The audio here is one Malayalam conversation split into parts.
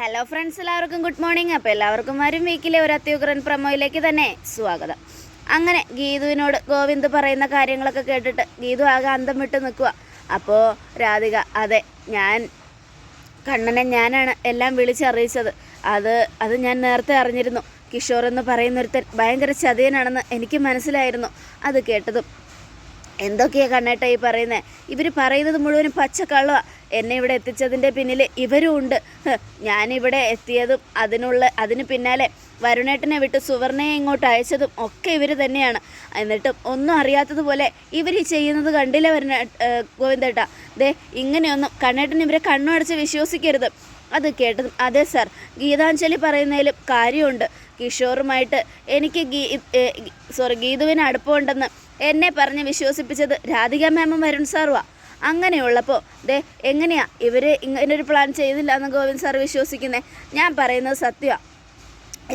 ഹലോ ഫ്രണ്ട്സ് എല്ലാവർക്കും ഗുഡ് മോർണിംഗ് അപ്പോൾ എല്ലാവർക്കും വരും വീക്കിലെ ഒരു അത്യുഗ്രൻ പ്രമോയിലേക്ക് തന്നെ സ്വാഗതം. അങ്ങനെ ഗീതുവിനോട് ഗോവിന്ദ് പറയുന്ന കാര്യങ്ങളൊക്കെ കേട്ടിട്ട് ഗീതു ആകെ അന്തം വിട്ട് നിൽക്കുക. അപ്പോൾ രാധിക അതെ ഞാൻ കണ്ണനെ ഞാനാണ് എല്ലാം വിളിച്ചറിയിച്ചത്. അത് അത് ഞാൻ നേരത്തെ അറിഞ്ഞിരുന്നു. കിഷോർ എന്ന് പറയുന്നൊരുത്തൻ ഭയങ്കര ചതിയനാണെന്ന് എനിക്ക് മനസ്സിലായിരുന്നു. അത് കേട്ടതും എന്തൊക്കെയാ കണ്ണേട്ടാ ഈ പറയുന്നത് ഇവർ പറയുന്നത് മുഴുവനും പച്ചക്കള്ളമാണ് എന്നെ ഇവിടെ എത്തിച്ചതിന്റെ പിന്നിൽ ഇവരും ഉണ്ട്. ഞാനിവിടെ എത്തിയതും അതിനുള്ള അതിന് പിന്നാലെ വരുണേട്ടനെ വിട്ട് സുവർണയെ ഇങ്ങോട്ട് അയച്ചതും ഒക്കെ ഇവർ തന്നെയാണ്. എന്നിട്ടും ഒന്നും അറിയാത്തതുപോലെ ഇവർ ചെയ്യുന്നത് കണ്ടില്ല വരുന്ന ഗോവിന്ദേട്ട? ദേ ഇങ്ങനെയൊന്നും കണ്ണേട്ടൻ ഇവരെ കണ്ണടച്ച് വിശ്വസിക്കരുത്. അത് കേട്ടത് അതെ സാർ ഗീതാഞ്ജലി പറയുന്നതിലും കാര്യമുണ്ട്. കിഷോറുമായിട്ട് എനിക്ക് ഗീ സോറി ഗീതുവിന് അടുപ്പമുണ്ടെന്ന് എന്നെ പറഞ്ഞ് വിശ്വസിപ്പിച്ചത് രാധിക മാമും വരുൺ സാറുവാ. അങ്ങനെയുള്ളപ്പോൾ ദേ എങ്ങനെയാ ഇവർ ഇങ്ങനൊരു പ്ലാൻ ചെയ്തില്ല എന്ന് ഗോവിന്ദ് സാർ വിശ്വസിക്കുന്നേ? ഞാൻ പറയുന്നത് സത്യമാണ്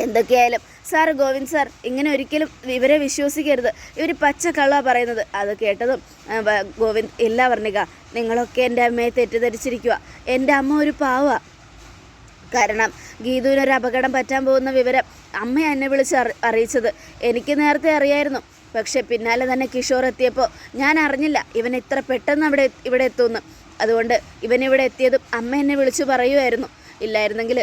എന്തൊക്കെയായാലും സാർ ഗോവിന്ദ് സാർ ഇങ്ങനെ ഒരിക്കലും ഇവരെ വിശ്വസിക്കരുത്. ഇവർ പച്ച കള്ള പറയുന്നത്. അത് കേട്ടതും ഗോവിന്ദ് ഇല്ല പറഞ്ഞുക നിങ്ങളൊക്കെ എന്റെ അമ്മയെ തെറ്റിദ്ധരിച്ചിരിക്കുക എന്റെ അമ്മ ഒരു പാവ. കാരണം ഗീതുവിനൊരു അപകടം പറ്റാൻ പോകുന്ന വിവരം അമ്മ എന്നെ വിളിച്ച് അറി അറിയിച്ചത്. എനിക്ക് നേരത്തെ അറിയായിരുന്നു. പക്ഷെ പിന്നാലെ തന്നെ കിഷോർ എത്തിയപ്പോൾ ഞാൻ അറിഞ്ഞില്ല ഇവൻ ഇത്ര പെട്ടെന്ന് അവിടെ ഇവിടെ എത്തുമെന്ന്. അതുകൊണ്ട് ഇവൻ ഇവിടെ എത്തിയതും അമ്മ എന്നെ വിളിച്ചു പറയുമായിരുന്നു ഇല്ലായിരുന്നെങ്കിൽ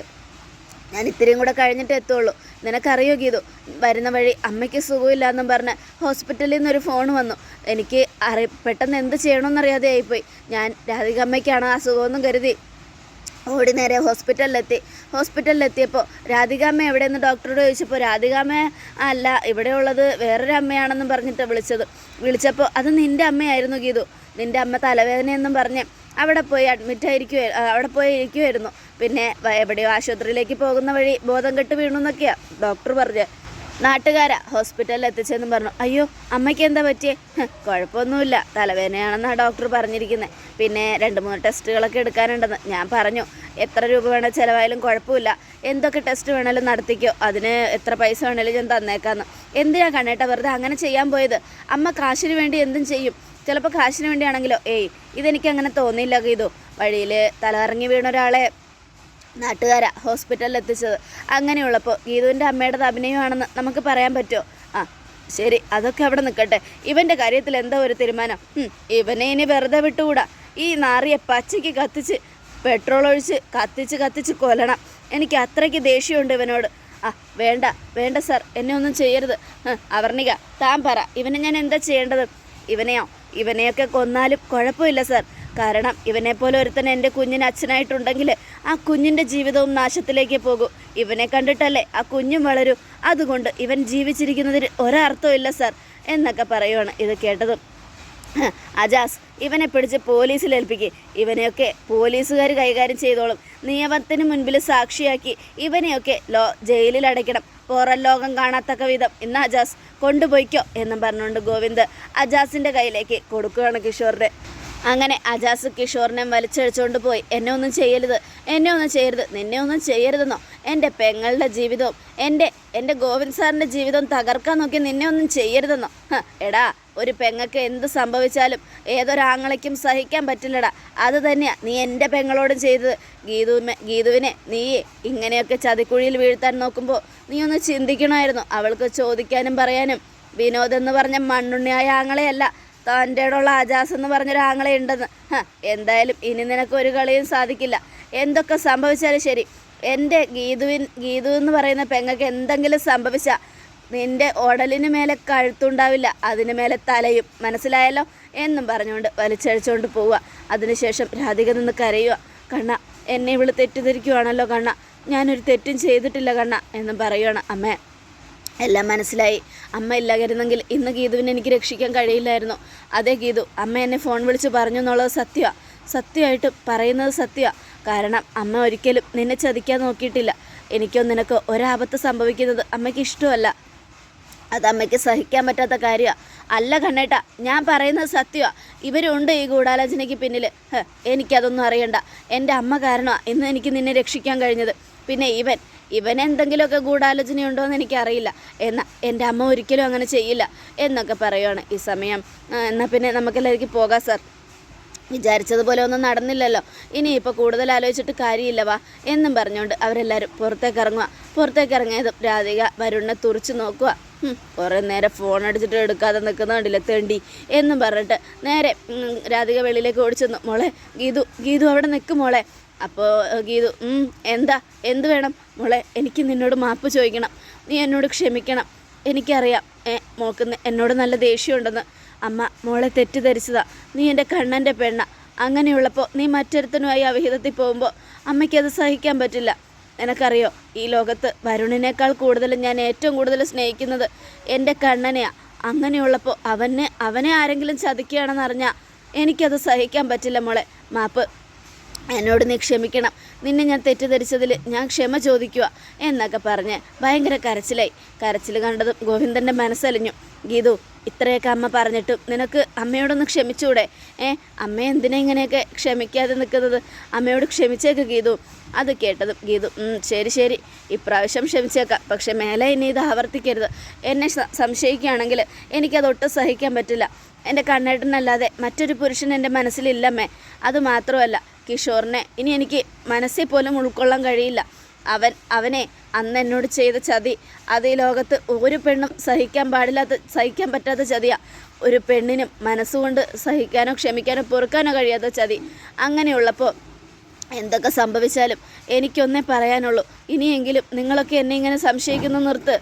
ഞാൻ ഇത്രയും കൂടെ കഴിഞ്ഞിട്ട് എത്തുള്ളൂ. നിനക്കറിയോ ഗീതു വരുന്ന വഴി അമ്മയ്ക്ക് സുഖമില്ല എന്നും പറഞ്ഞ് ഹോസ്പിറ്റലിൽ നിന്നൊരു ഫോൺ വന്നു. എനിക്ക് അറി പെട്ടെന്ന് എന്ത് ചെയ്യണമെന്നറിയാതെ ആയിപ്പോയി ഞാൻ രാധിക അമ്മയ്ക്കാണ് ആ സുഖമെന്നും കരുതി. ഓടി നേരെ ഹോസ്പിറ്റലിലെത്തി. ഹോസ്പിറ്റലിലെത്തിയപ്പോൾ രാധികാമ്മ എവിടെയെന്ന് ഡോക്ടറോട് ചോദിച്ചപ്പോൾ രാധികാമ്മ അല്ല ഇവിടെ ഉള്ളത് വേറൊരു അമ്മയാണെന്നും പറഞ്ഞിട്ട് വിളിച്ചത്. വിളിച്ചപ്പോൾ അത് നിന്റെ അമ്മയായിരുന്നു ഗീതു. നിന്റെ അമ്മ തലവേദനയെന്നും പറഞ്ഞ് അവിടെ പോയി അഡ്മിറ്റ് ആയിരിക്കുവേ അവിടെ പോയി ഇരിക്കുമായിരുന്നു പിന്നെ എവിടെയോ ആശുപത്രിയിലേക്ക് പോകുന്ന വഴി ബോധം കെട്ട് വീണു എന്നൊക്കെയാണ് ഡോക്ടർ പറഞ്ഞ്. നാട്ടുകാരാ ഹോസ്പിറ്റലിൽ എത്തിച്ചെന്നും പറഞ്ഞു. അയ്യോ അമ്മയ്ക്ക് എന്താ പറ്റിയേ? കുഴപ്പമൊന്നുമില്ല. തലവേദനയാണെന്നാണ് ഡോക്ടർ പറഞ്ഞിരിക്കുന്നത് പിന്നെ രണ്ട് മൂന്ന് ടെസ്റ്റുകളൊക്കെ എടുക്കാനുണ്ടെന്ന്. ഞാൻ പറഞ്ഞു എത്ര രൂപ വേണേൽ ചിലവായാലും കുഴപ്പമില്ല. എന്തൊക്കെ ടെസ്റ്റ് വേണേലും നടത്തിക്കോ. അതിന് എത്ര പൈസ വേണേലും ഞാൻ തന്നേക്കാന്ന്. എന്തിനാ കണ്ണേട്ട വെറുതെ അങ്ങനെ ചെയ്യാൻ പോയത്? അമ്മ കാശിന് വേണ്ടി എന്തും ചെയ്യും. ചിലപ്പോൾ കാശിന് വേണ്ടിയാണെങ്കിലോ ഏയ് ഇതെനിക്ക് അങ്ങനെ തോന്നിയില്ല ഗീതു. വഴിയിൽ തലകറങ്ങി വീണ ഒരാളെ നാട്ടുകാരാ ഹോസ്പിറ്റലിൽ എത്തിച്ചത്. അങ്ങനെയുള്ളപ്പോൾ ഗീതുവിന്റെ അമ്മയുടെ അഭിനയമാണെന്ന് നമുക്ക് പറയാൻ പറ്റുമോ ആ ശരി അതൊക്കെ അവിടെ നിൽക്കട്ടെ ഇവന്റെ കാര്യത്തിൽ എന്താ ഒരു തീരുമാനം? ഇവനെ ഇനി വെറുതെ വിട്ടുകൂടാ. ഈ നാറിയെ പച്ചയ്ക്ക് കത്തിച്ച് പെട്രോൾ ഒഴിച്ച് കത്തിച്ച് കത്തിച്ച് കൊല്ലണം. എനിക്ക് അത്രയ്ക്ക് ദേഷ്യമുണ്ട് ഇവനോട്. ആ വേണ്ട വേണ്ട സാർ എന്നെ ഒന്നും ചെയ്യരുത്. അവർണിക താൻ പറ. ഇവനെ ഞാൻ എന്താ ചെയ്യേണ്ടത്? ഇവനെയോ? ഇവനെയൊക്കെ കൊന്നാലും കുഴപ്പമില്ല സാർ കാരണം ഇവനെപ്പോലെ ഒരുത്തൻ എന്റെ കുഞ്ഞിന് അച്ഛനായിട്ടുണ്ടെങ്കിൽ ആ കുഞ്ഞിന്റെ ജീവിതവും നാശത്തിലേക്ക് പോകും. ഇവനെ കണ്ടിട്ടല്ലേ ആ കുഞ്ഞും വളരും. അതുകൊണ്ട് ഇവൻ ജീവിച്ചിരിക്കുന്നതിന് ഒരർത്ഥവും ഇല്ല സാർ എന്നൊക്കെ പറയുവാണ് ഇത് കേട്ടതും. അജാസ് ഇവനെ പിടിച്ച് പോലീസിൽ ഏൽപ്പിക്കുക ഇവനെയൊക്കെ പോലീസുകാർ കൈകാര്യം ചെയ്തോളും. നിയമത്തിന് മുൻപിൽ സാക്ഷിയാക്കി ഇവനെയൊക്കെ ലോ ജയിലിൽ അടയ്ക്കണം. പുറം ലോകം കാണാത്തക്ക വിധം. ഇന്ന് അജാസ് കൊണ്ടുപോയിക്കോ എന്നും പറഞ്ഞുകൊണ്ട് ഗോവിന്ദ് അജാസിന്റെ കയ്യിലേക്ക് കൊടുക്കുകയാണ് കിഷോറിന്റെ അങ്ങനെ അജാസ് കിഷോറിനെ വലിച്ചഴിച്ചുകൊണ്ട് പോയി. എന്നെ ഒന്നും ചെയ്യരുത്. എന്നെ ഒന്നും ചെയ്യരുത്. നിന്നെ ഒന്നും ചെയ്യരുതെന്നോ? എന്റെ പെങ്ങളുടെ ജീവിതവും എന്റെ എന്റെ ഗോവിന്ദ് സാറിന്റെ ജീവിതവും തകർക്കാൻ നോക്കി നിന്നെ ഒന്നും ചെയ്യരുതെന്നോ? എടാ ഒരു പെങ്ങക്ക് എന്ത് സംഭവിച്ചാലും ഏതൊരാങ്ങളയ്ക്കും സഹിക്കാൻ പറ്റില്ലടാ. അത് തന്നെയാ നീ എന്റെ പെങ്ങളോടും ചെയ്തത്. ഗീതു ഗീതുവിനെ നീ ഇങ്ങനെയൊക്കെ ചതിക്കുഴിയിൽ വീഴ്ത്താൻ നോക്കുമ്പോൾ നീ ഒന്ന് ചിന്തിക്കണമായിരുന്നു. അവൾക്ക് ചോദിക്കാനും പറയാനും. വിനോദ് എന്ന് പറഞ്ഞ മണ്ണുണ്ണിയായ ആങ്ങളെയല്ല. തന്റെ ഉള്ള അജാസ് എന്ന് പറഞ്ഞൊരു ആങ്ങളെ ഉണ്ടെന്ന്. എന്തായാലും ഇനി നിനക്ക് ഒരു കളിയും സാധിക്കില്ല. എന്തൊക്കെ സംഭവിച്ചാലും ശരി. എന്റെ ഗീതുവിൻ ഗീതു എന്ന് പറയുന്ന പെങ്ങൾക്ക് എന്തെങ്കിലും സംഭവിച്ചാൽ നിന്റെ ഉടലിന് മേലെ കഴുത്തുണ്ടാവില്ല അതിന് മേലെ തലയും. മനസ്സിലായല്ലോ? എന്നും പറഞ്ഞുകൊണ്ട് വലിച്ചഴിച്ചുകൊണ്ട് പോവുക. അതിനുശേഷം രാധിക നിന്ന് കരയുക. കണ്ണ എന്നെ ഇവൾ തെറ്റിദ്ധരിക്കുവാണല്ലോ കണ്ണ. ഞാനൊരു തെറ്റും ചെയ്തിട്ടില്ല കണ്ണ എന്നും പറയുകയാണ് അമ്മ. എല്ലാം മനസ്സിലായി. അമ്മ ഇല്ലായിരുന്നെങ്കിൽ ഇന്ന് ഗീതുവിനെ എനിക്ക് രക്ഷിക്കാൻ കഴിയില്ലായിരുന്നു. അതേ ഗീതു അമ്മ എന്നെ ഫോൺ വിളിച്ച് പറഞ്ഞു എന്നുള്ളത് സത്യമാണ് സത്യമായിട്ട് പറയുന്നത് സത്യമാണ് കാരണം അമ്മ ഒരിക്കലും നിന്നെ ചതിക്കാൻ നോക്കിയിട്ടില്ല. എനിക്കോ നിനക്കോ ഒരാപത്ത് സംഭവിക്കുന്നത് അമ്മയ്ക്ക് ഇഷ്ടമല്ല. അത് അമ്മയ്ക്ക് സഹിക്കാൻ പറ്റാത്ത കാര്യമാണ് അല്ല കണ്ണേട്ട ഞാൻ പറയുന്നത് സത്യമാണ് ഇവരുണ്ട് ഈ ഗൂഢാലോചനയ്ക്ക് പിന്നിൽ എനിക്കതൊന്നും അറിയണ്ട. എന്റെ അമ്മ കാരണമാണ് ഇന്ന് എനിക്ക് നിന്നെ രക്ഷിക്കാൻ കഴിഞ്ഞത്. പിന്നെ ഇവൻ ഇവൻ എന്തെങ്കിലുമൊക്കെ ഗൂഢാലോചനയുണ്ടോ എന്ന് എനിക്കറിയില്ല. എന്നാൽ എന്റെ അമ്മ ഒരിക്കലും അങ്ങനെ ചെയ്യില്ല. എന്നൊക്കെ പറയുവാണ് ഈ സമയം. എന്നാൽ പിന്നെ നമുക്കെല്ലാവർക്കും പോകാം സാർ. വിചാരിച്ചതുപോലെ ഒന്നും നടന്നില്ലല്ലോ. ഇനിയിപ്പോൾ കൂടുതൽ ആലോചിച്ചിട്ട് കാര്യമില്ല വാ. എന്നും പറഞ്ഞുകൊണ്ട് അവരെല്ലാവരും പുറത്തേക്ക് ഇറങ്ങുക പുറത്തേക്ക് ഇറങ്ങിയതും രാധിക വരുണിനെ തുറച്ച് നോക്കുക കുറേ നേരം ഫോൺ അടിച്ചിട്ട് എടുക്കാതെ നിൽക്കുന്ന കണ്ടില്ല തെണ്ടി? എന്നും പറഞ്ഞിട്ട് നേരെ രാധിക വെളിയിലേക്ക് ഓടിച്ചെന്നു. മോളെ ഗീതു ഗീതു അവിടെ നിൽക്കും മോളെ. അപ്പോൾ ഗീതു എന്താ? എന്ത് വേണം? മോളെ എനിക്ക് നിന്നോട് മാപ്പ് ചോദിക്കണം. നീ എന്നോട് ക്ഷമിക്കണം. എനിക്കറിയാം മോൾക്ക് എന്നോട് നല്ല ദേഷ്യമുണ്ടെന്ന്. അമ്മ മോളെ തെറ്റിദ്ധരിച്ചതാ. നീ എന്റെ കണ്ണന്റെ പെണ്ണ. അങ്ങനെയുള്ളപ്പോൾ നീ മറ്റൊരുത്തനുമായി അവിഹിതത്തിൽ പോകുമ്പോൾ അമ്മയ്ക്കത് സഹിക്കാൻ പറ്റില്ല. നിനക്കറിയോ ഈ ലോകത്ത് വരുണിനേക്കാൾ കൂടുതൽ ഞാൻ ഏറ്റവും കൂടുതൽ സ്നേഹിക്കുന്നത് എന്റെ കണ്ണനെയാണ് അങ്ങനെയുള്ളപ്പോൾ അവനെ അവനെ ആരെങ്കിലും ചതിക്കുകയാണെന്ന് അറിഞ്ഞാൽ എനിക്കത് സഹിക്കാൻ പറ്റില്ല മോളെ. മാപ്പ് എന്നോട് നീ ക്ഷമിക്കണം. നിന്നെ ഞാൻ തെറ്റിദ്ധരിച്ചതിൽ ഞാൻ ക്ഷമ ചോദിക്കുക എന്നൊക്കെ പറഞ്ഞ് ഭയങ്കര കരച്ചിലായി. കരച്ചിൽ കണ്ടതും ഗോവിന്ദന്റെ മനസ്സലിഞ്ഞു. ഗീതു ഇത്രയൊക്കെ അമ്മ പറഞ്ഞിട്ടും നിനക്ക് അമ്മയോടൊന്ന് ക്ഷമിച്ചൂടെ? ഏ അമ്മ എന്തിനാ ഇങ്ങനെയൊക്കെ ക്ഷമിക്കാതെ നിൽക്കുന്നത്? അമ്മയോട് ക്ഷമിച്ചേക്ക് ഗീതു. അത് കേട്ടതും ഗീതു "ഉം, ശരി ശരി. ഇപ്രാവശ്യം ക്ഷമിച്ചേക്കാം. പക്ഷെ മേലെ ഇനി ഇത് ആവർത്തിക്കരുത്. എന്നെ സംശയിക്കുകയാണെങ്കിൽ എനിക്കതൊട്ടും സഹിക്കാൻ പറ്റില്ല. എന്റെ കണ്ണേട്ടനല്ലാതെ മറ്റൊരു പുരുഷൻ എന്റെ മനസ്സിലില്ലമ്മേ. അത് മാത്രമല്ല കിഷോറിനെ. ഇനി എനിക്ക് മനസ്സിൽ പോലും ഉൾക്കൊള്ളാൻ കഴിയില്ല. അവൻ അവനെ അന്ന് എന്നോട് ചെയ്ത ചതി. അത് ഈ ലോകത്ത് ഒരു പെണ്ണും സഹിക്കാൻ പാടില്ലാത്ത സഹിക്കാൻ പറ്റാത്ത ചതിയാണ് ഒരു പെണ്ണിനും മനസ്സുകൊണ്ട് സഹിക്കാനോ ക്ഷമിക്കാനോ പൊറുക്കാനോ കഴിയാത്ത ചതി. അങ്ങനെയുള്ളപ്പോൾ എന്തൊക്കെ സംഭവിച്ചാലും എനിക്കൊന്നേ പറയാനുള്ളൂ. ഇനിയെങ്കിലും നിങ്ങളൊക്കെ എന്നെ ഇങ്ങനെ സംശയിക്കുന്ന നിർത്ത്.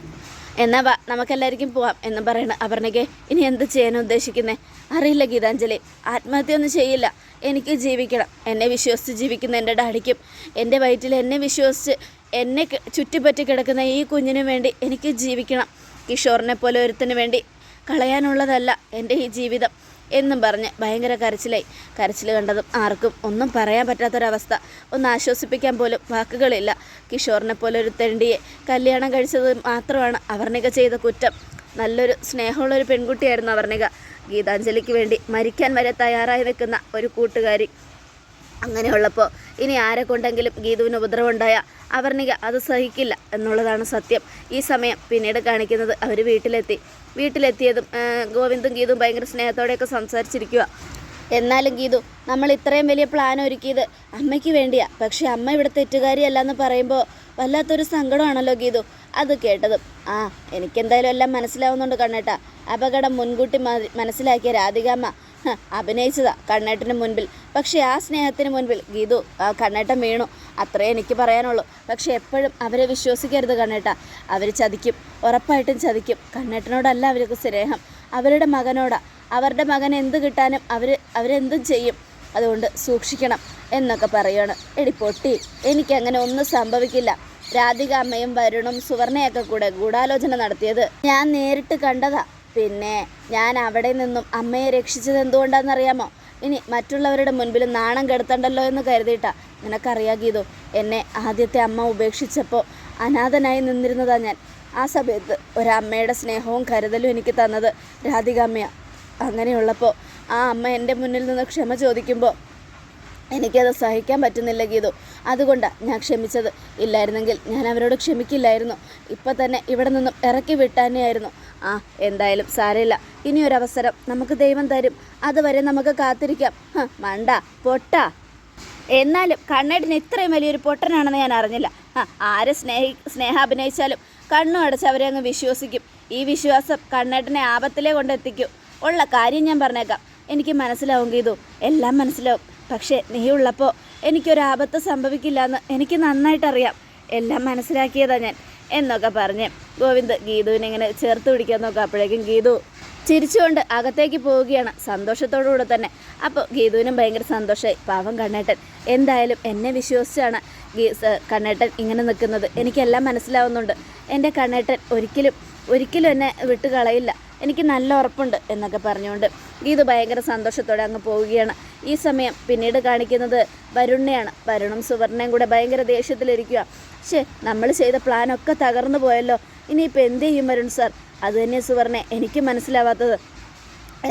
എന്നാ വാ നമുക്കെല്ലാവർക്കും പോവാം. എന്ന് പറയണ അപർണയ്ക്ക് ഇനി എന്ത് ചെയ്യാൻ ഉദ്ദേശിക്കുന്നേ? അറിയില്ല ഗീതാഞ്ജലി. ആത്മഹത്യയൊന്നും ചെയ്യില്ല. എനിക്ക് ജീവിക്കണം. എന്നെ വിശ്വസിച്ച് ജീവിക്കുന്ന എന്റെ ഡാഡിക്കും എന്റെ വയറ്റിൽ എന്നെ വിശ്വസിച്ച് എന്നെ ചുറ്റിപ്പറ്റി കിടക്കുന്ന ഈ കുഞ്ഞിനും വേണ്ടി എനിക്ക് ജീവിക്കണം. കിഷോറിനെ പോലെ ഒരുത്തിന് വേണ്ടി കളയാനുള്ളതല്ല എന്റെ ഈ ജീവിതം. എന്നും പറഞ്ഞ് ഭയങ്കര കരച്ചിലായി. കരച്ചിൽ കണ്ടതും ആർക്കും ഒന്നും പറയാൻ പറ്റാത്തൊരവസ്ഥ. ഒന്ന് ആശ്വസിപ്പിക്കാൻ പോലും വാക്കുകളില്ല. കിഷോറിനെ പോലെ ഒരു തെണ്ടിയെ കല്യാണം കഴിച്ചത് മാത്രമാണ് അവർണിക ചെയ്ത കുറ്റം. നല്ലൊരു സ്നേഹമുള്ളൊരു പെൺകുട്ടിയായിരുന്നു അവർണിക. ഗീതാഞ്ജലിക്ക് വേണ്ടി മരിക്കാൻ വരെ തയ്യാറായി നിൽക്കുന്ന ഒരു കൂട്ടുകാരി. അങ്ങനെയുള്ളപ്പോൾ ഇനി ആരെ കൊണ്ടെങ്കിലും ഗീതുവിന് ഉപദ്രവമുണ്ടായ അവർണിക അത് സഹിക്കില്ല എന്നുള്ളതാണ് സത്യം. ഈ സമയം പിന്നീട് കാണിക്കുന്നത് അവർ വീട്ടിലെത്തി. വീട്ടിലെത്തിയതും ഗോവിന്ദും ഗീതും ഭയങ്കര സ്നേഹത്തോടെയൊക്കെ സംസാരിച്ചിരിക്കുക എന്നാലും ഗീതു നമ്മൾ ഇത്രയും വലിയ പ്ലാൻ ഒരുക്കിയത് അമ്മയ്ക്ക് വേണ്ടിയാണ് പക്ഷേ അമ്മ ഇവിടെ തെറ്റുകാരിയല്ല എന്ന് പറയുമ്പോൾ വല്ലാത്തൊരു സങ്കടമാണല്ലോ ഗീതു. അത് കേട്ടതും. ആ എനിക്കെന്തായാലും എല്ലാം മനസ്സിലാവുന്നുണ്ട് കണ്ണേട്ട. അപകടം മുൻകൂട്ടി മനസ്സിലാക്കിയ രാധികാമ്മ അഭിനയിച്ചതാ കണ്ണേട്ടന് മുൻപിൽ. പക്ഷേ ആ സ്നേഹത്തിന് മുൻപിൽ ഗീതു കണ്ണേട്ടൻ വീണു. അത്രേ എനിക്ക് പറയാനുള്ളൂ. പക്ഷെ എപ്പോഴും അവരെ വിശ്വസിക്കരുത് കണ്ണേട്ട. അവർ ചതിക്കും. ഉറപ്പായിട്ടും ചതിക്കും. കണ്ണേട്ടനോടല്ല അവർക്ക് സ്നേഹം. അവരുടെ മകനോടാ. അവരുടെ മകൻ എന്ത് കിട്ടാനും അവർ അവരെന്തും ചെയ്യും. അതുകൊണ്ട് സൂക്ഷിക്കണം എന്നൊക്കെ പറയുകയാണ് എടി പൊട്ടി എനിക്കങ്ങനെ ഒന്നും സംഭവിക്കില്ല. രാധിക അമ്മയും വരുണും സുവർണയൊക്കെ കൂടെ ഗൂഢാലോചന നടത്തിയത് ഞാൻ നേരിട്ട് കണ്ടതാ. പിന്നെ ഞാൻ അവിടെ നിന്നും അമ്മയെ രക്ഷിച്ചത് എന്തുകൊണ്ടാണെന്നറിയാമോ? ഇനി മറ്റുള്ളവരുടെ മുൻപിൽ നാണം കെടുത്തണ്ടല്ലോ എന്ന് കരുതിയിട്ടാ. നിനക്കറിയാ ഗീതു എന്നെ ആദ്യത്തെ അമ്മ ഉപേക്ഷിച്ചപ്പോൾ അനാഥനായി നിന്നിരുന്നതാ ഞാൻ. ആ സമയത്ത് ഒരമ്മയുടെ സ്നേഹവും കരുതലും എനിക്ക് തന്നത് രാധികാമ്മയാണ് അങ്ങനെയുള്ളപ്പോൾ ആ അമ്മ എന്റെ മുന്നിൽ നിന്ന് ക്ഷമ ചോദിക്കുമ്പോൾ എനിക്കത് സഹിക്കാൻ പറ്റുന്നില്ല ഗീതു. അതുകൊണ്ടാണ് ഞാൻ ക്ഷമിച്ചത്. ഇല്ലായിരുന്നെങ്കിൽ ഞാൻ അവരോട് ക്ഷമിക്കില്ലായിരുന്നു. ഇപ്പം തന്നെ ഇവിടെ നിന്നും ഇറക്കി വിട്ടാനെയായിരുന്നു ആ എന്തായാലും സാരമില്ല. ഇനിയൊരവസരം നമുക്ക് ദൈവം തരും. അതുവരെ നമുക്ക് കാത്തിരിക്കാം. മണ്ട പൊട്ട. എന്നാലും കണ്ണേട്ടിന് ഇത്രയും വലിയൊരു പൊട്ടനാണെന്ന് ഞാൻ അറിഞ്ഞില്ല. ആ ആരെ സ്നേഹി സ്നേഹാഭിനയിച്ചാലും കണ്ണു അടച്ച് അവരെ അങ്ങ് വിശ്വസിക്കും. ഈ വിശ്വാസം കണ്ണേട്ടനെ ആപത്തിലേ കൊണ്ടെത്തിക്കും. ഉള്ള കാര്യം ഞാൻ പറഞ്ഞേക്കാം. എനിക്ക് മനസ്സിലാവും ഗീതു. എല്ലാം മനസ്സിലാവും. പക്ഷേ നീ ഉള്ളപ്പോൾ എനിക്കൊരാപത്ത് സംഭവിക്കില്ല എന്ന് എനിക്ക് നന്നായിട്ടറിയാം. എല്ലാം മനസ്സിലാക്കിയതാ ഞാൻ. എന്നൊക്കെ പറഞ്ഞ് ഗോവിന്ദ് ഗീതുവിനെ ഇങ്ങനെ ചേർത്ത് പിടിക്കാൻ നോക്കാം അപ്പോഴേക്കും ഗീതു ചിരിച്ചുകൊണ്ട് അകത്തേക്ക് പോവുകയാണ്. സന്തോഷത്തോടുകൂടെ തന്നെ. അപ്പോൾ ഗീതുവിനും ഭയങ്കര സന്തോഷമായി പാവം കണ്ണേട്ടൻ. എന്തായാലും എന്നെ വിശ്വസിച്ചാണ് ഗീ കണ്ണേട്ടൻ ഇങ്ങനെ നിൽക്കുന്നത്. എനിക്കെല്ലാം മനസ്സിലാവുന്നുണ്ട്. എന്റെ കണ്ണേട്ടൻ ഒരിക്കലും ഒരിക്കലും എന്നെ വിട്ട് കളയില്ല എനിക്ക് നല്ല ഉറപ്പുണ്ട് എന്നൊക്കെ പറഞ്ഞുകൊണ്ട് ഗീതു ഭയങ്കര സന്തോഷത്തോടെ അങ്ങ് പോവുകയാണ്. ഈ സമയം പിന്നീട് കാണിക്കുന്നത് വരുണിനെയാണ്. വരുണും സുവർണയും കൂടെ ഭയങ്കര ദേഷ്യത്തിലിരിക്കുക പക്ഷേ നമ്മൾ ചെയ്ത പ്ലാനൊക്കെ തകർന്നു പോയല്ലോ. ഇനിയിപ്പോൾ എന്ത് ചെയ്യും വരുൺ സാർ? അത് തന്നെ സുവർണെ എനിക്ക് മനസ്സിലാവാത്തത്.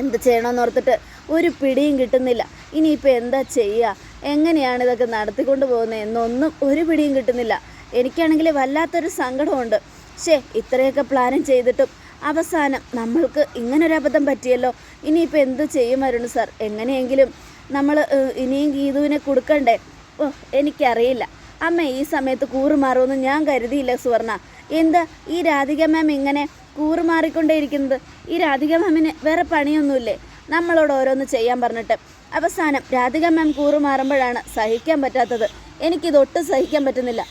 എന്ത് ചെയ്യണമെന്നോർത്തിട്ട് ഒരു പിടിയും കിട്ടുന്നില്ല. ഇനിയിപ്പോൾ എന്താ ചെയ്യുക എങ്ങനെയാണ് ഇതൊക്കെ നടത്തിക്കൊണ്ട് പോകുന്നത് എന്നൊന്നും ഒരു പിടിയും കിട്ടുന്നില്ല. എനിക്കാണെങ്കിൽ വല്ലാത്തൊരു സങ്കടമുണ്ട്. ശേ ഇത്രയൊക്കെ പ്ലാനും ചെയ്തിട്ടും അവസാനം നമ്മൾക്ക് ഇങ്ങനൊരു അബദ്ധം പറ്റിയല്ലോ. ഇനിയിപ്പോൾ എന്ത് ചെയ്യും വരുൺ സാർ? എങ്ങനെയെങ്കിലും നമ്മൾ ഇനിയും ഗീതുവിനെ കൊടുക്കണ്ടേ? ഓ എനിക്കറിയില്ല. അമ്മ ഈ സമയത്ത് കൂറുമാറുമെന്ന് ഞാൻ കരുതിയില്ല സുവർണ. എന്താ ഈ രാധിക മാം ഇങ്ങനെ കൂറുമാറിക്കൊണ്ടേയിരിക്കുന്നത് ഈ രാധിക മാമിന് വേറെ പണിയൊന്നുമില്ലേ? നമ്മളോട് ഓരോന്ന് ചെയ്യാൻ പറഞ്ഞിട്ട്. അവസാനം രാധിക മാം കൂറുമാറുമ്പോഴാണ് സഹിക്കാൻ പറ്റാത്തത്. എനിക്കിത് ഒട്ടും സഹിക്കാൻ പറ്റുന്നില്ല.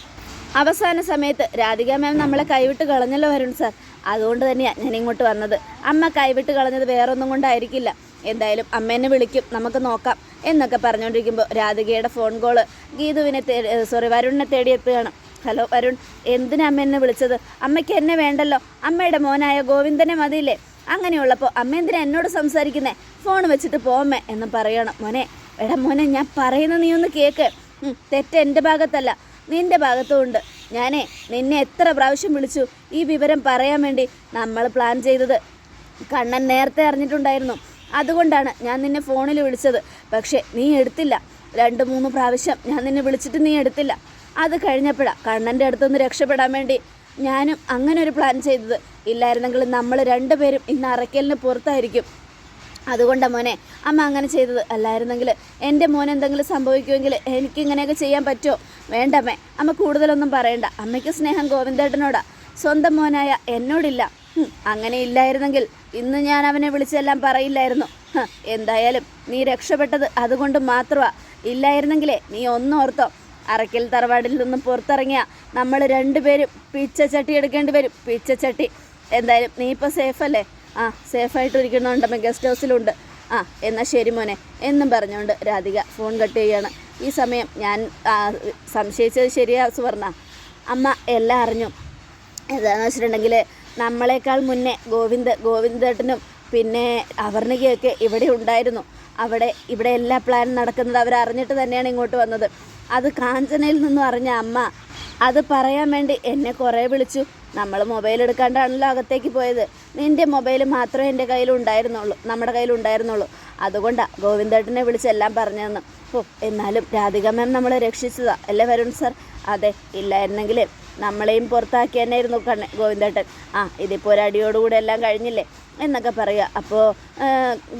അവസാന സമയത്ത് രാധിക മാം നമ്മളെ കൈവിട്ട് കളഞ്ഞല്ലോ വരുൺ സാർ. അതുകൊണ്ട് തന്നെയാണ് ഞാൻ ഇങ്ങോട്ട് വന്നത്. അമ്മ കൈവിട്ട് കളഞ്ഞത് വേറൊന്നും കൊണ്ടായിരിക്കില്ല. എന്തായാലും അമ്മേനെ വിളിക്കും. നമുക്ക് നോക്കാം എന്നൊക്കെ പറഞ്ഞുകൊണ്ടിരിക്കുമ്പോൾ രാധികയുടെ ഫോൺ കോൾ ഗീതുവിനെ തേടി സോറി വരുണിനെ തേടിയെത്തുകയാണ്. ഹലോ വരുൺ എന്തിനാ അമ്മ എന്നെ വിളിച്ചത്? അമ്മയ്ക്ക് എന്നെ വേണ്ടല്ലോ. അമ്മയുടെ മോനായ ഗോവിന്ദനെ മതിയില്ലേ? അങ്ങനെയുള്ളപ്പോൾ അമ്മ എന്തിനാ എന്നോട് സംസാരിക്കുന്നേ? ഫോൺ വെച്ചിട്ട് പോമ്മേ എന്ന് പറയണം. മോനെ എടാ മോനെ ഞാൻ പറയുന്ന നീ ഒന്ന് കേക്ക്. തെറ്റ് എന്റെ ഭാഗത്തല്ല. നിന്റെ ഭാഗത്തും ഉണ്ട്. ഞാനേ നിന്നെ എത്ര പ്രാവശ്യം വിളിച്ചു ഈ വിവരം പറയാൻ വേണ്ടി നമ്മൾ പ്ലാൻ ചെയ്തത്. കണ്ണൻ നേരത്തെ അറിഞ്ഞിട്ടുണ്ടായിരുന്നു. അതുകൊണ്ടാണ് ഞാൻ നിന്നെ ഫോണിൽ വിളിച്ചത്. പക്ഷേ നീ എടുത്തില്ല. രണ്ട് മൂന്ന് പ്രാവശ്യം ഞാൻ നിന്നെ വിളിച്ചിട്ട് നീ എടുത്തില്ല. അത് കഴിഞ്ഞപ്പോഴാണ് കണ്ണന്റെ അടുത്തുനിന്ന് രക്ഷപ്പെടാൻ വേണ്ടി ഞാനും അങ്ങനെ ഒരു പ്ലാൻ ചെയ്തത്. ഇല്ലായിരുന്നെങ്കിൽ നമ്മൾ രണ്ടുപേരും ഇന്ന് അറയ്ക്കലിന് പുറത്തായിരിക്കും. അതുകൊണ്ടാണ് മോനെ അമ്മ അങ്ങനെ ചെയ്തത്. അല്ലായിരുന്നെങ്കിൽ എന്റെ മോൻ എന്തെങ്കിലും സംഭവിക്കുമെങ്കിൽ എനിക്ക് ഇങ്ങനെയൊക്കെ ചെയ്യാൻ പറ്റുമോ? വേണ്ടമ്മേ അമ്മ കൂടുതലൊന്നും പറയണ്ട. അമ്മയ്ക്ക് സ്നേഹം ഗോവിന്ദേട്ടനോടാ. സ്വന്തം മോനായ എന്നോടില്ല. അങ്ങനെ ഇല്ലായിരുന്നെങ്കിൽ ഇന്ന് ഞാൻ അവനെ വിളിച്ചെല്ലാം പറയില്ലായിരുന്നു. എന്തായാലും നീ രക്ഷപ്പെട്ടത് അതുകൊണ്ട് മാത്രമാ. ഇല്ലായിരുന്നെങ്കിലേ നീ ഒന്നോർത്തോ അറയ്ക്കൽ തറവാടിൽ നിന്നും പുറത്തിറങ്ങിയ നമ്മൾ രണ്ടുപേരും പിച്ചച്ചട്ടി എടുക്കേണ്ടി വരും. പിച്ചച്ചട്ടി. എന്തായാലും നീ ഇപ്പോൾ സേഫല്ലേ ആ സേഫായിട്ട് ഇരിക്കുന്നുണ്ടമ്മ ഗസ്റ്റ് ഹൗസിലുണ്ട് ആ എന്നാൽ ശരി മോനെ. എന്നും പറഞ്ഞുകൊണ്ട് രാധിക ഫോൺ കട്ട് ചെയ്യാണ് ഈ സമയം ഞാൻ സംശയിച്ചത് ശരിയാ സുവർണ. അമ്മ എല്ലാം അറിഞ്ഞു. എന്താണെന്ന് വെച്ചിട്ടുണ്ടെങ്കിൽ നമ്മളെക്കാൾ മുന്നേ ഗോവിന്ദ് ഗോവിന്ദേട്ടനും പിന്നെ അവർണികയൊക്കെ ഇവിടെ ഉണ്ടായിരുന്നു. അവിടെ ഇവിടെ എല്ലാ പ്ലാനും നടക്കുന്നത് അവരറിഞ്ഞിട്ട് തന്നെയാണ് ഇങ്ങോട്ട് വന്നത്. അത് കാഞ്ചനയിൽ നിന്നും അറിഞ്ഞ അമ്മ അത് പറയാൻ വേണ്ടി എന്നെ കുറേ വിളിച്ചു. നമ്മൾ മൊബൈൽ എടുക്കാണ്ടാണല്ലോ അകത്തേക്ക് പോയത്. നിന്റെ മൊബൈൽ മാത്രമേ എന്റെ കയ്യിൽ ഉണ്ടായിരുന്നുള്ളൂ നമ്മുടെ കയ്യിൽ ഉണ്ടായിരുന്നുള്ളൂ. അതുകൊണ്ടാണ് ഗോവിന്ദേട്ടനെ വിളിച്ചെല്ലാം പറഞ്ഞതെന്ന്. ഓ എന്നാലും രാധിക മാം നമ്മളെ രക്ഷിച്ചതാ. അല്ലേ വരുൺ സർ അതെ ഇല്ലായിരുന്നെങ്കിൽ നമ്മളെയും പുറത്താക്കി തന്നെയായിരുന്നു കണ്ണ ഗോവിന്ദേട്ടൻ. ആ ഇതിപ്പോൾ ഒരു അടിയോടുകൂടെ എല്ലാം കഴിഞ്ഞില്ലേ? എന്നൊക്കെ പറയുക അപ്പോൾ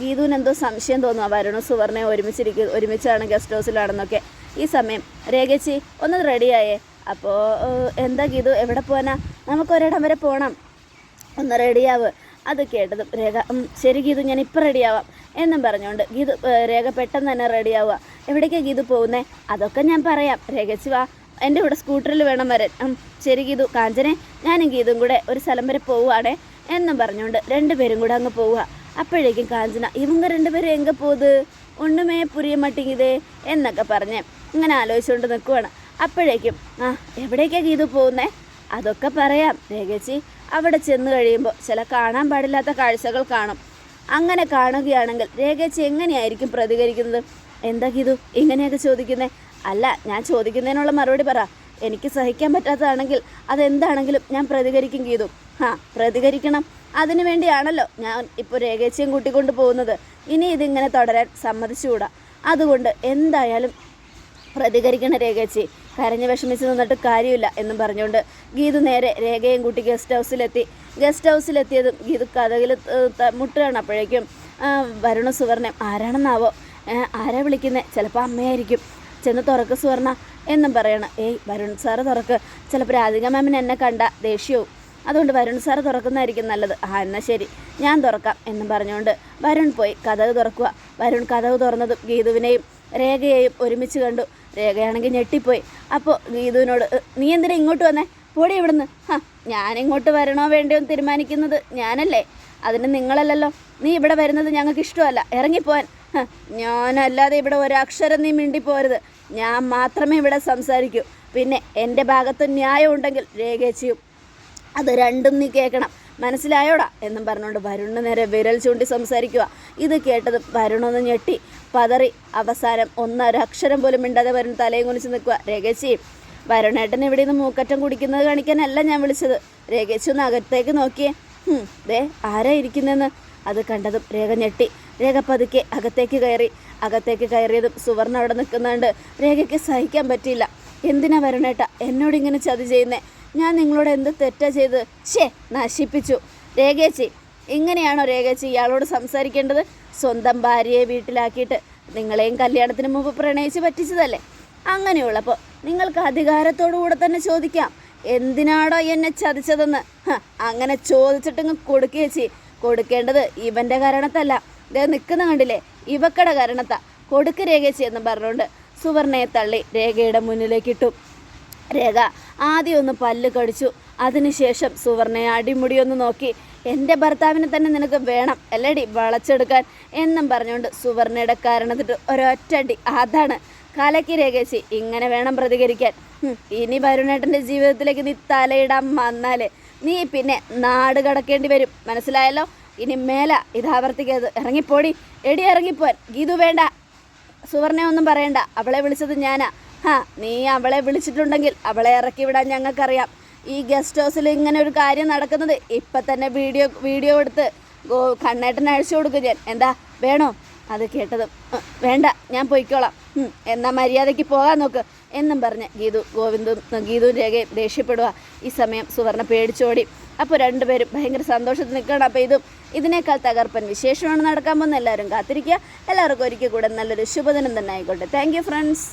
ഗീതുവിന് എന്തോ സംശയം തോന്നുക വരുണും സുവർണയെ ഒരുമിച്ചിരിക്കും ഒരുമിച്ചാണ് ഗസ്റ്റ് ഹൗസിലാണെന്നൊക്കെ ഈ സമയം രേഖച്ചി ഒന്ന് റെഡിയായേ അപ്പോൾ എന്താ ഗീതു എവിടെ പോകാനാ നമുക്ക് ഒരിടം വരെ പോകണം ഒന്ന് റെഡിയാവ് അത് കേട്ടതും രേഖ "ഉം, ശരി ഗീതു ഞാൻ ഇപ്പം റെഡിയാവാം എന്നും പറഞ്ഞുകൊണ്ട് ഗീതു രേഖ പെട്ടെന്ന് തന്നെ റെഡിയാവുക എവിടേക്കാണ് ഗീതു പോകുന്നത് അതൊക്കെ ഞാൻ പറയാം. രേഖച്ച് വാ. എന്റെ കൂടെ സ്കൂട്ടറിൽ വേണം വരാൻ. ശരി ഗീതു കാഞ്ചനെ ഞാനും ഗീതും കൂടെ ഒരു സ്ഥലം വരെ പോവുകയാണേ എന്നും പറഞ്ഞുകൊണ്ട് രണ്ടുപേരും കൂടെ അങ്ങ് പോവുക. അപ്പോഴേക്കും കാഞ്ചന ഇവങ്ക രണ്ടുപേരും എങ്ക പോത് ഒണ്ണുമേ പുരിയ മട്ടിങ്ങിതേ എന്നൊക്കെ പറഞ്ഞ് ഇങ്ങനെ ആലോചിച്ചുകൊണ്ട് നിൽക്കുവാണ്. അപ്പോഴേക്കും ആ എവിടേക്കാണ് ഗീതു പോകുന്നേ? അതൊക്കെ പറയാം. രേഖച്ചി അവിടെ ചെന്ന് കഴിയുമ്പോൾ ചില കാണാൻ പാടില്ലാത്ത കാഴ്ചകൾ കാണും. അങ്ങനെ കാണുകയാണെങ്കിൽ രേഖച്ചി എങ്ങനെയായിരിക്കും പ്രതികരിക്കുന്നത്? എന്താ ഗീതു ഇങ്ങനെയൊക്കെ ചോദിക്കുന്നേ? അല്ല ഞാൻ ചോദിക്കുന്നതിനുള്ള മറുപടി പറ. എനിക്ക് സഹിക്കാൻ പറ്റാത്തതാണെങ്കിൽ അതെന്താണെങ്കിലും ഞാൻ പ്രതികരിക്കും ഗീതു. ആ പ്രതികരിക്കണം. അതിനു വേണ്ടിയാണല്ലോ ഞാൻ ഇപ്പോൾ രേഖച്ചിയും കൂട്ടിക്കൊണ്ട് പോകുന്നത്. ഇനി ഇതിങ്ങനെ തുടരാൻ സമ്മതിച്ചുകൂടാ. അതുകൊണ്ട് എന്തായാലും പ്രതികരിക്കണ രേഖച്ചി. കരഞ്ഞ് വിഷമിച്ച് നിന്നിട്ട് കാര്യമില്ല എന്നും പറഞ്ഞുകൊണ്ട് ഗീതു നേരെ രേഖയും കൂട്ടി ഗസ്റ്റ് ഹൗസിലെത്തി. ഗസ്റ്റ് ഹൗസിലെത്തിയതും ഗീതു കഥകിൽ മുട്ടുകയാണ് അപ്പോഴേക്കും വരുണ സുവർണം ആരാണെന്നാവോ? ആരാ വിളിക്കുന്നത് ചിലപ്പോൾ അമ്മയായിരിക്കും. ചെന്ന് തുറക്ക് സുവർണ എന്നും പറയണം. ഏയ് വരുൺ സാറ് തുറക്ക്. ചിലപ്പോൾ രാധിക മാമിന് എന്നെ കണ്ട ദേഷ്യവും. അതുകൊണ്ട് വരുൺ സാറ് തുറക്കുന്നതായിരിക്കും നല്ലത്. ആ എന്നാൽ ശരി. ഞാൻ തുറക്കാം എന്നും പറഞ്ഞുകൊണ്ട് വരുൺ പോയി. കഥവ് തുറക്കുക വരുൺ കഥവ് തുറന്നതും ഗീതുവിനെയും രേഖയെയും ഒരുമിച്ച് കണ്ടു. രേഖയാണെങ്കിൽ ഞെട്ടിപ്പോയി. അപ്പോൾ ഗീതുവിനോട് നീ എന്തിനാ ഇങ്ങോട്ട് വന്നേ? പോടി ഇവിടുന്ന്. ഹാ ഞാനിങ്ങോട്ട് വരണോ വേണ്ടയോ? എന്ന് തീരുമാനിക്കുന്നത് ഞാനല്ലേ? അതിന് നിങ്ങളല്ലല്ലോ. നീ ഇവിടെ വരുന്നത് ഞങ്ങൾക്ക് ഇഷ്ടമല്ല. ഇറങ്ങിപ്പോവാൻ. ഞാനല്ലാതെ ഇവിടെ ഒരക്ഷരം നീ മിണ്ടിപ്പോരുത്. ഞാൻ മാത്രമേ ഇവിടെ സംസാരിക്കൂ. പിന്നെ എന്റെ ഭാഗത്ത് ന്യായം ഉണ്ടെങ്കിൽ രേഖേച്ചിയും അത് രണ്ടും നീ കേൾക്കണം. മനസ്സിലായോടാ? എന്നും പറഞ്ഞുകൊണ്ട് വരുണിന് നേരെ വിരൽ ചൂണ്ടി സംസാരിക്കുക ഇത് കേട്ടത് വരുണൊന്ന് ഞെട്ടി. പതറി അവസാനം ഒന്നൊരക്ഷരം പോലും മിണ്ടാതെ വരുന്ന തലയും കുനിച്ച് നിൽക്കുക. രേഖച്ചി വരുണേട്ടൻ ഇവിടെ നിന്ന് മൂക്കറ്റം കുടിക്കുന്നത് കാണിക്കാനല്ല ഞാൻ വിളിച്ചത്. രേഖച്ചി ഒന്ന് അകത്തേക്ക് നോക്കിയേ ദേ ആരാ ഇരിക്കുന്നതെന്ന്? അത് കണ്ടതും രേഖ ഞെട്ടി. രേഖ പതുക്കെ അകത്തേക്ക് കയറി. അകത്തേക്ക് കയറിയതും സുവർണ അവിടെ നിൽക്കുന്നുണ്ട്. രേഖയ്ക്ക് സഹിക്കാൻ പറ്റിയില്ല. എന്തിനാ വരണേട്ട എന്നോട് ഇങ്ങനെ ചതി ചെയ്യുന്നേ? ഞാൻ നിങ്ങളോട് എന്ത് തെറ്റാ ചെയ്ത് ഷേ നശിപ്പിച്ചു. രേഖേച്ചി ഇങ്ങനെയാണോ രേഖേച്ചി ഇയാളോട് സംസാരിക്കേണ്ടത്? സ്വന്തം ഭാര്യയെ വീട്ടിലാക്കിയിട്ട് നിങ്ങളെയും കല്യാണത്തിന് മുമ്പ് പ്രണയിച്ച് പറ്റിച്ചതല്ലേ? അങ്ങനെയുള്ളപ്പോൾ നിങ്ങൾക്ക് അധികാരത്തോടുകൂടെ തന്നെ ചോദിക്കാം. എന്തിനാടോ എന്നെ ചതിച്ചതെന്ന്? അങ്ങനെ ചോദിച്ചിട്ടങ്ങ് കൊടുക്കേച്ചി കൊടുക്കേണ്ടത് ഇവന്റെ കാരണത്തല്ല. ദേ നിൽക്കുന്ന കണ്ടില്ലേ? ഇവക്കടെ കാരണത്താ. കൊടുക്ക് രേഖേച്ചി എന്ന് പറഞ്ഞുകൊണ്ട് സുവർണയെ തള്ളി രേഖയുടെ മുന്നിലേക്കിട്ടു. രേഖ ആദ്യം ഒന്ന് പല്ല് കടിച്ചു. അതിനുശേഷം സുവർണയെ അടിമുടിയൊന്ന് നോക്കി എന്റെ ഭർത്താവിനെ തന്നെ നിനക്ക് വേണം അല്ലേടി വളച്ചെടുക്കാൻ? എന്നും പറഞ്ഞുകൊണ്ട് സുവർണയുടെ കാരണത്തിട്ട് ഒരൊറ്റടി. അതാണ്. കലക്കി രേഖേച്ചി ഇങ്ങനെ വേണം പ്രതികരിക്കാൻ. ഇനി വരുണേട്ടന്റെ ജീവിതത്തിലേക്ക് നീ തലയിടാൻ വന്നാൽ നീ പിന്നെ നാട് കടക്കേണ്ടി വരും. മനസ്സിലായല്ലോ? ഇനി മേല ഇത് ആവർത്തിക്കരുത് ഇറങ്ങിപ്പോടി. എടി ഇറങ്ങിപ്പോൻ. ഗീതു വേണ്ട. സുവർണ ഒന്നും പറയണ്ട. അവളെ വിളിച്ചത് ഞാനാ. ഹാ നീ അവളെ വിളിച്ചിട്ടുണ്ടെങ്കിൽ അവളെ ഇറക്കി വിടാൻ ഞങ്ങൾക്കറിയാം. ഈ ഗസ്റ്റ് ഹൗസിൽ ഇങ്ങനെ ഒരു കാര്യം നടക്കുന്നത്. ഇപ്പം തന്നെ വീഡിയോ വീഡിയോ എടുത്ത് കണ്ണേട്ടന് അഴിച്ചു കൊടുക്കും ഞാൻ. എന്താ? വേണോ? അത് കേട്ടതും. വേണ്ട. ഞാൻ പൊയ്ക്കോളാം. എന്നാൽ എന്നാ മര്യാദയ്ക്ക് പോകാൻ നോക്ക്. എന്നും പറഞ്ഞ് ഗീതു ഗോവിന്ദും ഗീതുവും രേഖയും ദേഷ്യപ്പെടുക ഈ സമയം സുവർണ പേടിച്ചോടി. അപ്പോൾ രണ്ടുപേരും ഭയങ്കര സന്തോഷത്തിൽ നിൽക്കണം അപ്പോൾ ഇതും ഇതിനേക്കാൾ തകർപ്പൻ വിശേഷമാണ് നടക്കാൻ പോകുന്ന എല്ലാവരും കാത്തിരിക്കുക. എല്ലാവർക്കും ഒരിക്കൽ കൂടെ നല്ലൊരു ശുഭദിനം തന്നെ ആയിക്കോട്ടെ. Thank friends